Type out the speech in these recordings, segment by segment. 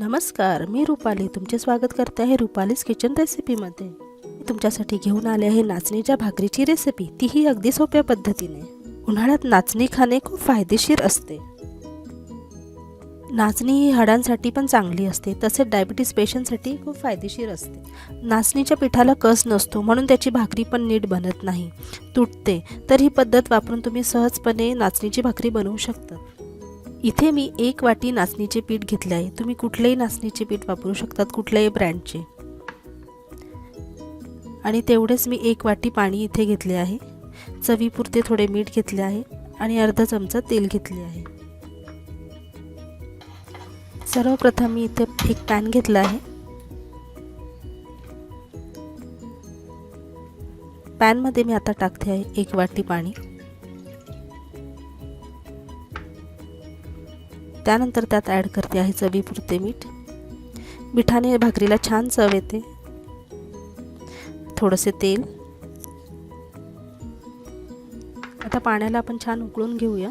नमस्कार मी रुपाली. तुमचे स्वागत करते आहे रुपालीज किचन रेसिपीमध्ये मी तुमच्यासाठी घेऊन आले आहे नाचणीच्या भाकरीची रेसिपी तीही अगदी सोप्या पद्धतीने. उन्हाळ्यात नाचणी खाणे खूप फायदेशीर असते. नाचणी ही हाडांसाठी पण चांगली असते तसेच डायबिटीस पेशंटसाठी खूप फायदेशीर असते. नाचणीच्या पिठाला कस नसतो म्हणून त्याची भाकरी पण नीट बनत नाही. तुटते तर ही पद्धत वापरून तुम्ही सहजपणे नाचणीची भाकरी बनवू शकता. इथे मी एक वाटी नाचणीचे पीठ घेतले आहे. तुम्ही कुठलेही नाचणीचे पीठ वापरू शकतात कुठल्याही ब्रँडचे. आणि तेवढेच मी एक वाटी पाणी इथे घेतले आहे. चवीपुरते थोडे मीठ घेतले आहे आणि अर्धा चमचा तेल घेतले आहे. सर्वप्रथम मी इथे एक पॅन घेतला आहे. पॅनमध्ये मी आता टाकते आहे एक वाटी पाणी. त्यानंतर त्यात ॲड करते आहे चवीपुरते मीठ. मिठाने भाकरीला छान चव येते. थोडंसे तेल. आता पाण्याला आपण छान उकळून घेऊया.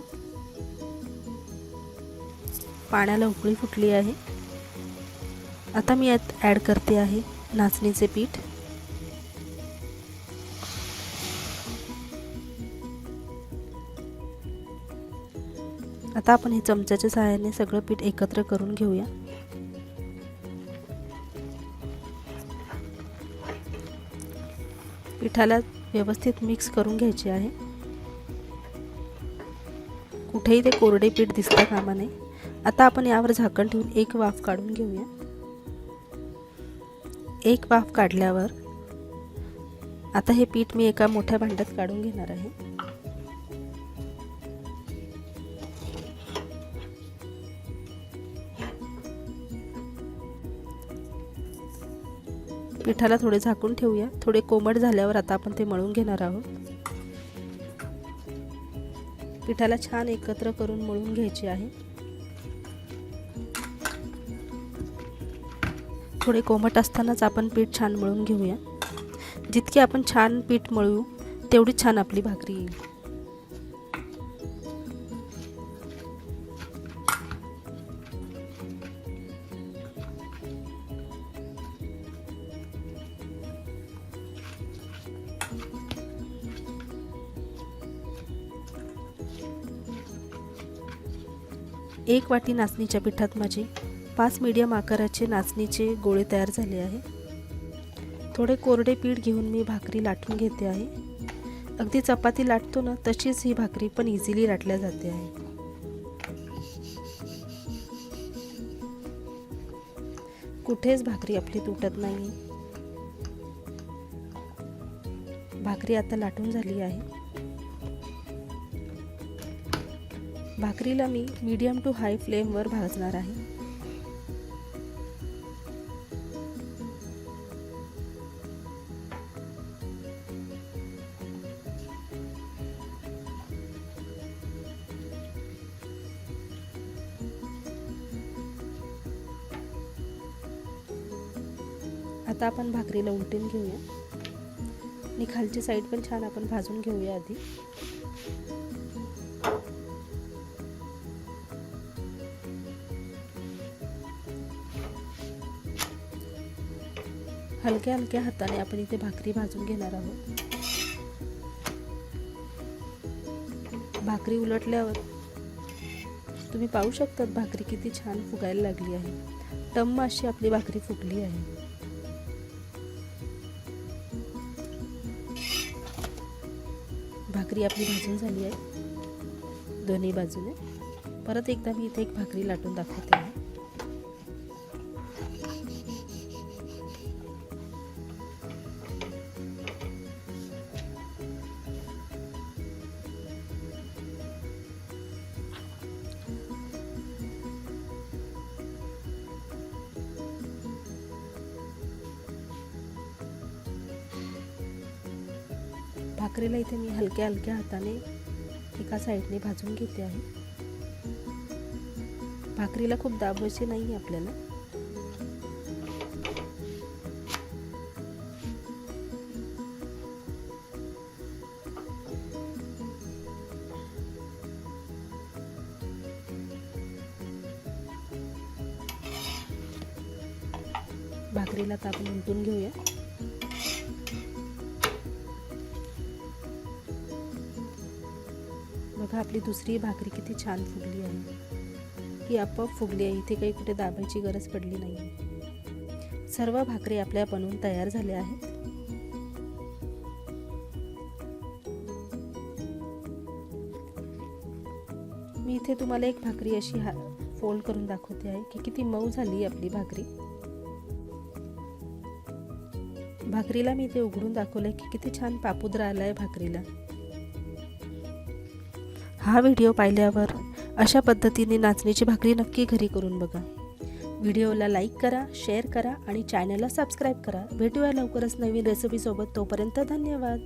पाण्याला उकळी फुटली आहे. आता मी यात ॲड करते आहे नाचणीचे पीठ. आता आपण हे चमच्याच्या सहाय्याने सगळं पीठ एकत्र करून घेऊया. पिठाला व्यवस्थित मिक्स करून घ्यायचे आहे. कुठेही ते कोरडे पीठ दिसता कामा नये आता आपण यावर झाकण ठेवून एक वाफ काढून घेऊया. एक वाफ काढल्यावर आता हे पीठ मी एका मोठ्या भांड्यात काढून घेणार आहे. पिठाला थोडे झाकून ठेवूया. थोडे कोमट झाल्यावर आता आपण ते मळून घेणार आहोत. पिठाला छान एकत्र करून मळून घ्यायचे आहे. थोडे कोमट असतानाच आपण पीठ छान मळून घेऊया. जितके आपण छान पीठ मळू तेवढी छान आपली भाकरी येईल. एक वाटी नाचणीच्या पिठात माझे पाच मीडियम आकाराचे नाचणीचे गोळे तयार झाले आहे थोडे कोरडे पीठ घेऊन मी भाकरी लाटून घेते आहे. अगदी चपाती लाटतो ना तशीच ही भाकरी पण इझिली लाटल्या जाते आहे. कुठेच भाकरी आपली तुटत नाही भाकरी आता लाटून झाली आहे. भाकरीला मी मीडियम टू हाय फ्लेमवर भाजणार आहे. आता आपण भाकरीला उलटून घेऊया. आणि खालची साईड पण छान आपण भाजून घेऊया आधी. हलक्या हलक्या हाताने आपण इथे भाकरी भाजून घेणार आहोत. भाकरी उलटल्यावर तुम्ही पाहू शकतात भाकरी किती छान फुगायला लागली आहे. टम्म अशी आपली भाकरी फुगली आहे. भाकरी आपली भाजून झाली आहे. दोन्ही बाजूने. परत एकदा मी इथे एक भाकरी लाटून दाखवते. आहे भाकरीला इथे मी हलक्या हलक्या हाताने एका साईडने भाजून घेते आहे. भाकरीला खूप दाबायचे नाही आपल्याला. भाकरीला ताप आपण उलटून घेऊया. बघा आपली दुसरी भाकरी किती छान फुगली आहे. ही आपोआप फुगली आहे. इथे काही कुठे दाबायची गरज पडली नाही. सर्व भाकरी आपल्या बनवून तयार झाल्या आहेत. मी इथे तुम्हाला एक भाकरी अशी हा फोल्ड करून दाखवते आहे की किती मऊ झाली आपली भाकरी. भाकरीला मी इथे उघडून दाखवलंय की किती छान पापुद्रा आलाय भाकरीला. हा व्हिडिओ पाहिल्यावर अशा पद्धतीने नाचणीची भाकरी नक्की घरी करून बघा. व्हिडिओला लाईक करा शेअर करा आणि चॅनलला सबस्क्राईब करा. भेटूया लवकरच नवीन रेसिपीसोबत. तोपर्यंत धन्यवाद.